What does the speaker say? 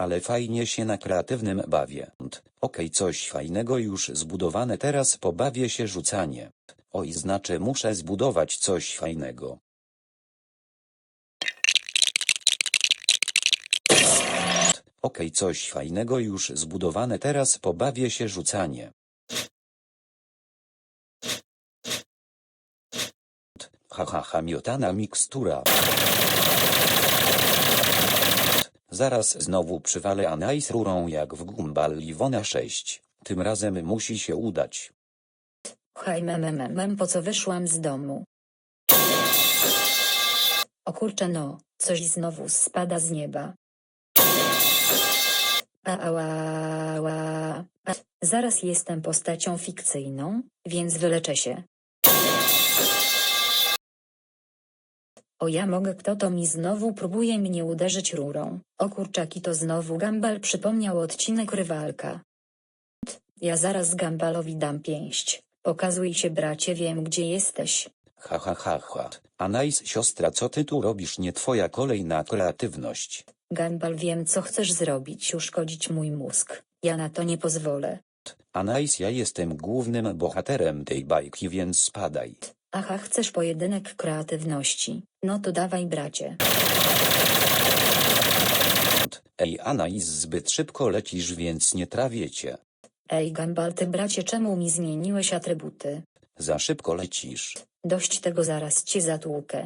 ale fajnie się na kreatywnym bawię. Okej, coś fajnego już zbudowane, teraz pobawię się rzucanie. Oj, znaczy muszę zbudować coś fajnego. Okej, coś fajnego już zbudowane, teraz pobawię się rzucanie. Haha, ha, miotana mikstura. Zaraz znowu przywalę Anais rurą jak w Gumball Liwona 6. Tym razem musi się udać. Hej memememem po co wyszłam z domu? O kurczę no, coś znowu spada z nieba. Ała, zaraz jestem postacią fikcyjną, więc wyleczę się. O ja mogę kto to mi znowu próbuje mnie uderzyć rurą. O kurczaki to znowu Gambal przypomniał odcinek rywalka. Ja zaraz Gambalowi dam pięść. Pokazuj się bracie wiem gdzie jesteś. Ha ha ha ha. Anais siostra co ty tu robisz nie twoja kolej na kreatywność. Gambal wiem co chcesz zrobić uszkodzić mój mózg. Ja na to nie pozwolę. Anais ja jestem głównym bohaterem tej bajki więc spadaj. Aha chcesz pojedynek kreatywności. No to dawaj bracie. Ej Anais zbyt szybko lecisz więc nie trawię cię. Ej Gambal ty bracie czemu mi zmieniłeś atrybuty? Za szybko lecisz. Dość tego zaraz cię zatłukę.